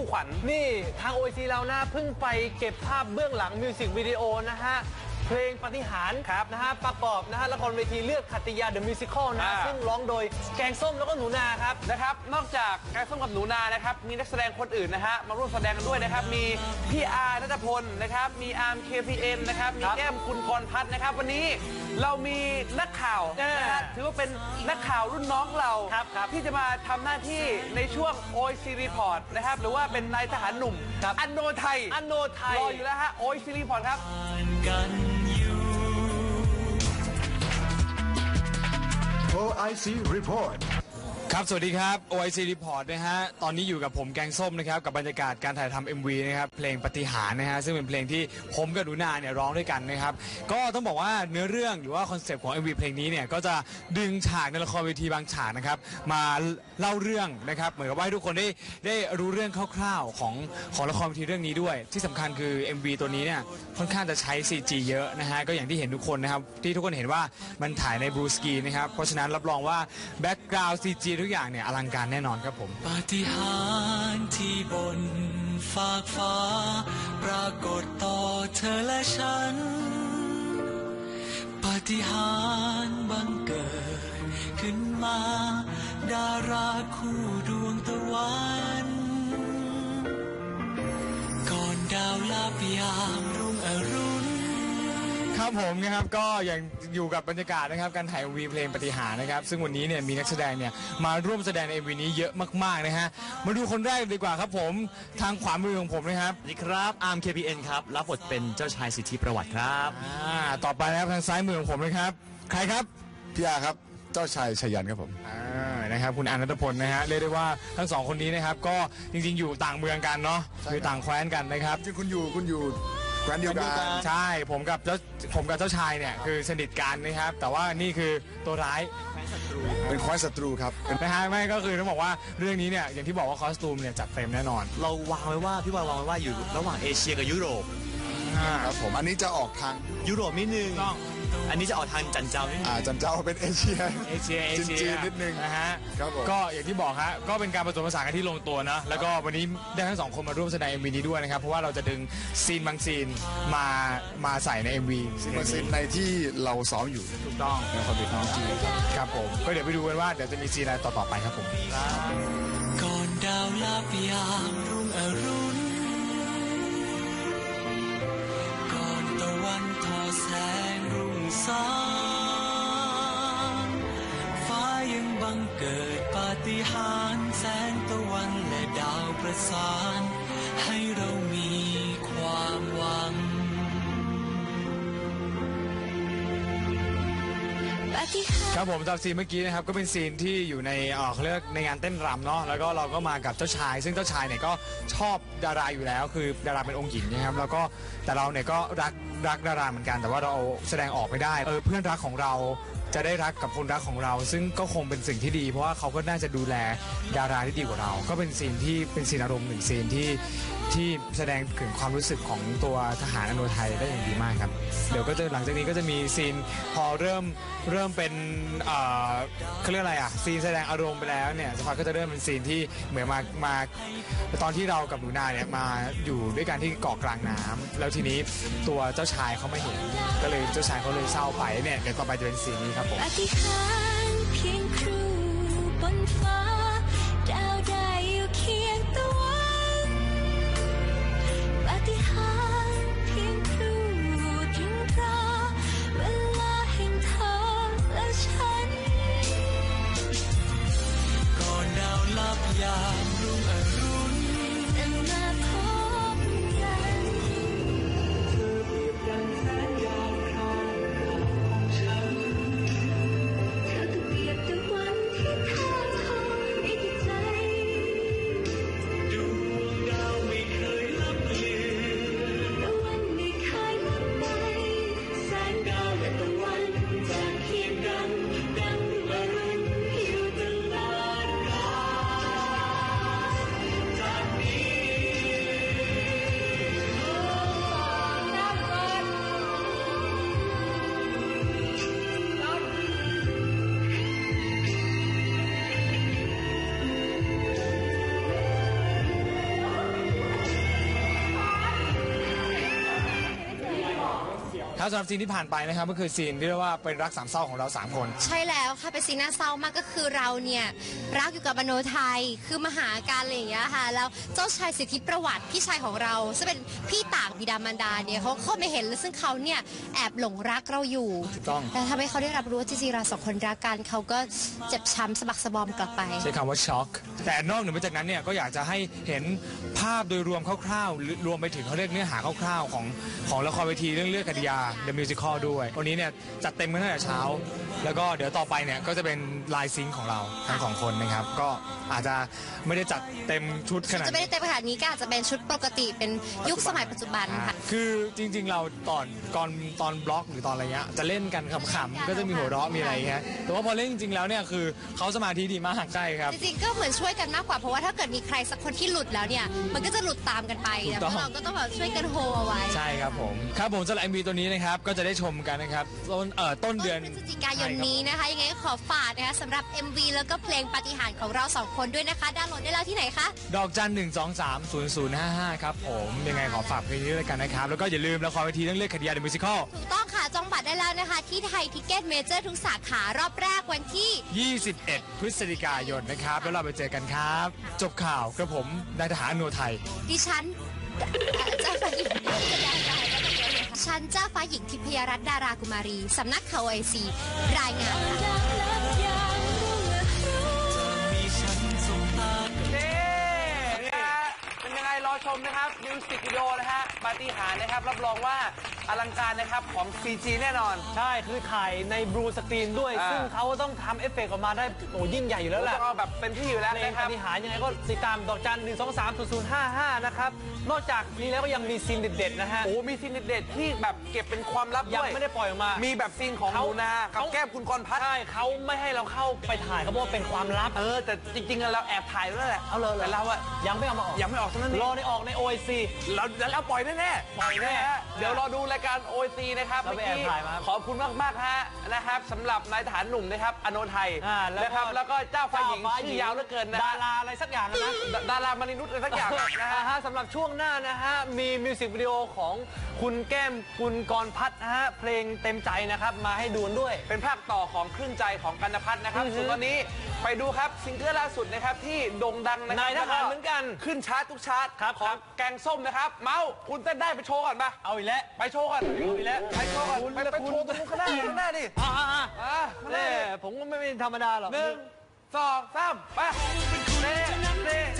คู่ขวัญนี่ทางโอซีเรานะเพิ่งไปเก็บภาพเบื้องหลังมิวสิกวิดีโอนะฮะ เพลงปาฏิหารย์ครับนะฮะประกอบนะฮะละครเวทีเลือดขัตติยาเดอะมิวสิคลนะอ่า ซึ่งร้องโดยแกงส้มแล้วก็หนูนาครับ นะครับ นอกจากการส้มกับหนูนานะครับ มีนักแสดงคนอื่นนะฮะ มาร่วมแสดงกันด้วยนะครับ มีพี่อาร์นัทพลนะครับ มีอาร์ม KPN นะครับ มีครับแก้มคุณกรพัฒน์นะครับ วันนี้เรามีนักข่าวเออนะฮะ ถือว่าเป็นนักข่าวรุ่นน้องเรา ครับครับที่จะมาทำหน้าที่ในช่วง OIC Report นะครับ หรือว่าเป็นนายทหารหนุ่ม ครับ อันโนไทย อันโนไทย รออยู่แล้วฮะ OIC Report ครับ OIC Report ครับ สวัสดีครับ OIC Report นะฮะ ตอนนี้อยู่กับผมแกงส้มนะครับ กับบรรยากาศการถ่ายทำ MV นะครับ เพลงปฏิหารนะฮะ ซึ่งเป็นเพลงที่ผมกับหนูนาเนี่ยร้องด้วยกันนะครับ ก็ต้องบอกว่าเนื้อเรื่องหรือว่าคอนเซปต์ของ MV เพลงนี้เนี่ย ก็จะดึงฉากในละครเวทีบางฉากนะครับ มาเล่าเรื่องนะครับ เหมือนกับว่าให้ทุกคนได้ได้รู้เรื่องคร่าวๆของของละครเวทีเรื่องนี้ด้วย ที่สำคัญคือ MV ตัวนี้เนี่ยค่อนข้างจะใช้ CG เยอะนะฮะ ก็อย่างที่เห็นทุกคนนะครับ ที่ทุกคนเห็นว่ามันถ่ายในบลูสกีนะครับ เพราะฉะนั้นรับรองว่าแบ็กกราวด์ CG ทุกอย่างเนี่ยอลังการแน่นอนครับผมปาฏิหาริย์ที่บนฟากฟ้า ปรากฏต่อเธอและฉันปาฏิหาริย์บังเกิดขึ้นมา ดาราคู่ดวงตะวันก่อนดาวลับยามรุ่งอรุณ ครับผมนะครับก็ยังอยู่กับบรรยากาศนะครับการถ่าย MV เพลงปฏิหารย์นะครับซึ่งวันนี้เนี่ยมีนักแสดงเนี่ยมาร่วมแสดงใน MV นี้เยอะมากๆนะฮะมาดูคนแรกดีกว่าครับผมทางขวามือของผมนะครับสวัสดีครับอาร์ม KPN ครับรับบทเป็นเจ้าชายสิทธิประวัติครับอ่าต่อไปนะครับทางซ้ายมือของผมนะครับ ใครครับพี่อาครับเจ้าชายชยันครับผมอ่านะครับคุณอานัทพลนะฮะเรียกได้ว่าทั้งสองคนนี้นะครับก็จริงๆอยู่ต่างเมืองกันเนาะใช่ครับอยู่ต่างแคว้นกันนะครับจริงคุณอยู่คุณอยู่ แคว้นเดียวกัน ใช่ผมกับเจ้าผมกับเจ้าชายเนี่ยคือสนิทกันนะครับ แต่ว่านี่คือตัวร้ายเป็นแคว้นศัตรูครับนะฮะไม่ก็คือต้องบอกว่าเรื่องนี้เนี่ยอย่างที่บอกว่าคอสตูมเนี่ยจัดเต็มแน่นอน เราวางไว้ว่าพี่วางวางไว้ว่าอยู่ระหว่างเอเชียกับยุโรปครับผมอันนี้จะออกทางยุโรปนิดนึงต้ องอันนี้จะออกทางจันเจ้านิดนึงอ่าจันเจ้าเป็นเอเชีย เอเชียเอเชียจีนๆนิดนึงนะฮะครับผม ก็อย่างที่บอกฮะก็เป็นการผสมผสานกันที่ลงตัวนะแล้วก็วันนี้ได้ทั้งสองคนมาร่วมแสดง MV นี้ด้วยนะครับเพราะว่าเราจะดึงซีนบางซีนมามาใส่ใน MV ซิมาซินในที่เราซ้อมอยู่ถูกต้องในความเป็นน้องจีนครับครับผมก็เดี๋ยวไปดูกันว่าเดี๋ยวจะมีซีนอะไรต่อๆไปครับผม ก่อนดาวลับยามรุ่งอรุณ ครับผมจากซีนเมื่อกี้นะครับก็เป็นซีนที่อยู่ในเอ่อเขาเรียกในงานเต้นรำเนาะแล้วก็เราก็มากับเจ้าชาย ซึ่งเจ้าชายเนี่ยก็ชอบดาราอยู่แล้ว คือดาราเป็นองค์หญิงนะครับแล้วก็แต่เราเนี่ยก็รักรักดาราเหมือนกัน แต่ว่าเราแสดงออกไม่ได้เออเพื่อนรักของเรา จะได้รักกับคนรักของเรา ซึ่งก็คงเป็นสิ่งที่ดี เพราะว่าเขาก็น่าจะดูแลดาราที่ดีกว่าเรา ก็เป็นซีนที่เป็นซีนอารมณ์หนึ่งซีนที่ที่แสดงถึงความรู้สึกของตัวทหารอโนไทยได้อย่างดีมากครับเดี๋ยวก็จะหลังจากนี้ก็จะมีซีนพอเริ่มเริ่มเป็นเอ่อเขาเรียกอะไรอะซีนแสดงอารมณ์ไปแล้วเนี่ยสักพักก็จะเริ่มเป็นซีนที่เหมือนมามาตอนที่เรากับหนูนาเนี่ยมาอยู่ด้วยกันที่เกาะกลางน้ำแล้วทีนี้ตัวเจ้าชายเขาไม่เห็น ก็เลยเจ้าชายเขาเลยเศร้าไปเนี่ยเดี๋ยวต่อไปจะเป็นซีนนี้ครับผมปาฏิหาริย์เพียงครูบนฟ้ สำหรับซีนที่ผ่านไปนะครับก็คือซีนที่เรียกว่าเป็นรักสามเศร้าของเราสามคน ใช่แล้วค่ะเป็นซีนน่าเศร้ามากก็คือเราเนี่ยรักอยู่กับมโนไทยคือมาหาการอะไรอย่างเงี้ยค่ะแล้วเจ้าชายสิทธิประวัติพี่ชายของเราซึ่งเป็นพี่ต่างบิดามารดาเนี่ยเขาเข้าไม่เห็นแล้วซึ่งเขาเนี่ยแอบหลงรักเราอยู่ถูกต้อง แต่ทำให้เขาได้รับรู้ว่าจริงๆเราสองคนรักกันเขาก็เจ็บช้ำสะบักสะบอมกลับไป ใช้คำว่าช็อก แต่นอกเหนือไปจากนั้นเนี่ยก็อยากจะให้เห็นภาพโดยรวมคร่าวๆหรือรวมไปถึงเขาเรียกเนื้อหาคร่าวๆของของละครเวทีเรื่องเลือดคดียา The Musical ด้วย วันนี้เนี่ยจัดเต็มกันตั้งแต่เช้า แล้วก็เดี๋ยวต่อไปเนี่ยก็จะเป็นลายซิงค์ของเราทั้งสองคนนะครับ ก็อาจจะไม่ได้จัดเต็มชุดขนาดจะไม่ได้เต็มขนาดนี้ก็อาจจะเป็นชุดปกติเป็นยุคสมัยปัจจุบันค่ะ คือจริงๆเราตอนก่อนตอนบล็อกหรือตอนอะไรเงี้ยจะเล่นกันขำๆก็จะมีหัวเราะมีอะไรเงี้ยแต่ว่าพอเล่นจริงๆแล้วเนี่ยคือเขาสมาธิดีมากใช่ครับ จริงๆก็เหมือนช่วยกันมากกว่าเพราะว่าถ้าเกิดมีใครสักคนที่หลุดแล้วเนี่ย มันก็จะหลุดตามกันไปถูกนะต้องเพราะเราก็ต้องแบบช่วยกันโฮเอาไว้ ใช่ครับผมครับผมสำหรับ MV ตัวนี้นะครับก็จะได้ชมกันนะครับ ต้นเอ่อต้นเดือนพฤศจิกายนนี้นะคะ ยังไงก็ขอฝากนะคะสำหรับ MV แล้วก็เพลงปาฏิหาริย์ของเราสองคนด้วยนะคะดาวน์โหลดได้แล้วที่ไหนคะ ดอกจันหนึ่งสองสามศูนย์ศูนย์ห้าห้าครับผม ยังไงขอฝากเพลงนี้ด้วยกันนะครับ แล้วก็อย่าลืมละครเวทีเรื่องเลือดคดียา The Musical ถูกต้องค่ะจองบัตรได้แล้วนะคะ ที่ไทยทิกเก็ตเมเจอร์ทุกสาขารอบแรกวันที่ 21 พฤศจิกายนนะครับ แล้วเราไปเจอกันครับ จบข่าวกระผมนายทหารอโนไทย ดิฉันเอ่อเจ้าฟ้า ฉันเจ้าฟ้าหญิงทิพยรัตน์ดารากุมารี สำนักข่าวไอซีรายงานค่ะ มนะครับมิวสิกวิดีโอนะฮะปาฏิหาริย์นะครับรับรองว่าอลังการนะครับของ CG แน่นอน ใช่ คือถ่ายในบลูสกรีนด้วย อ่า ซึ่งเขาต้องทำเอฟเฟกต์ออกมาได้โอ้ยิ่งใหญ่อยู่แล้วแหละจะเอาแบบเต็มที่อยู่แล้วเพลงนะคปรับ ฏิหารย์ยังไงก็ติดตามดอกจันหนึ่งสองสามศูนย์ศูนย์ห้าห้านะครับ นอกจากนี้แล้วก็ยังมีซีนเด็ดๆนะฮะ โอ้มีซีนเด็ดๆที่แบบเก็บเป็นความลับยังด้วยไม่ได้ปล่อยออกมา มีแบบซีนของหเขานูนากับเขา แก้มคุณกรพัฒน์ใช่เขาไม่ให้เราเข้าไปถ่ายเขาบอกว่าเป็นความลับ เออแต่จริงๆอะเราแอบถ่ายด้วยแหละเอาเลยแต่เราอะยังไม่เอามาออกยังไม่ออกเท่านั้นเอง รอในออกใน OIC เราแล้วเราปล่อยแน่ๆปล่อยแน่ฮะเดี๋ยวรอดูรายการ OC นะครับเราไปเมื่อกี้แอบถ่ายมาขอบคุณมากๆฮะนะครับสำหรับนายทหารหนุ่มนะครับอโนไทยอ่าแล้วก็ นะครับแล้วก็เจ้าฟ้าหญิงชื่อยาวเหลือเกินนะดาฮะราอะไรสักอย่างนะ ดาดารามารินุษย์อะไรสักอย่างนะนะฮะ ฮะสำหรับช่วงหน้านะฮะ มีมิวสิกวิดีโอของคุณแก้มคุณกรพัฒน์นะฮะ เพลงเต็มใจนะครับ มาให้ดูกันด้วย เป็นภาคต่อของคลื่นใจของกันพัฒน์นะครับ อือฮึ ส่วนตอนนี้ไปดูครับซิงเกิลล่าสุดนะครับที่โด่งดังนะครันายทหารเหมือนกันขึ้นชาร์ตทุกชาร์ตครับขอครังบแกงส้มนะครับ เมาส์คุณเต้นได้ไปโชว์ก่อนปะเอาอีกแล้วไปโชว์ก่อนเอาอีกแล้วไปโชว์ก่อนคุณไปไปคุณโชว์ตรงนู้นข้างหน้าข้างหน้าดิอ่าอ่าอ่าอ่าข้างหน้าเน่ดิผมก็ไม่เป็นธรรมดาหรอกหนึ่งสองสามไปเน่เน่เน่เน่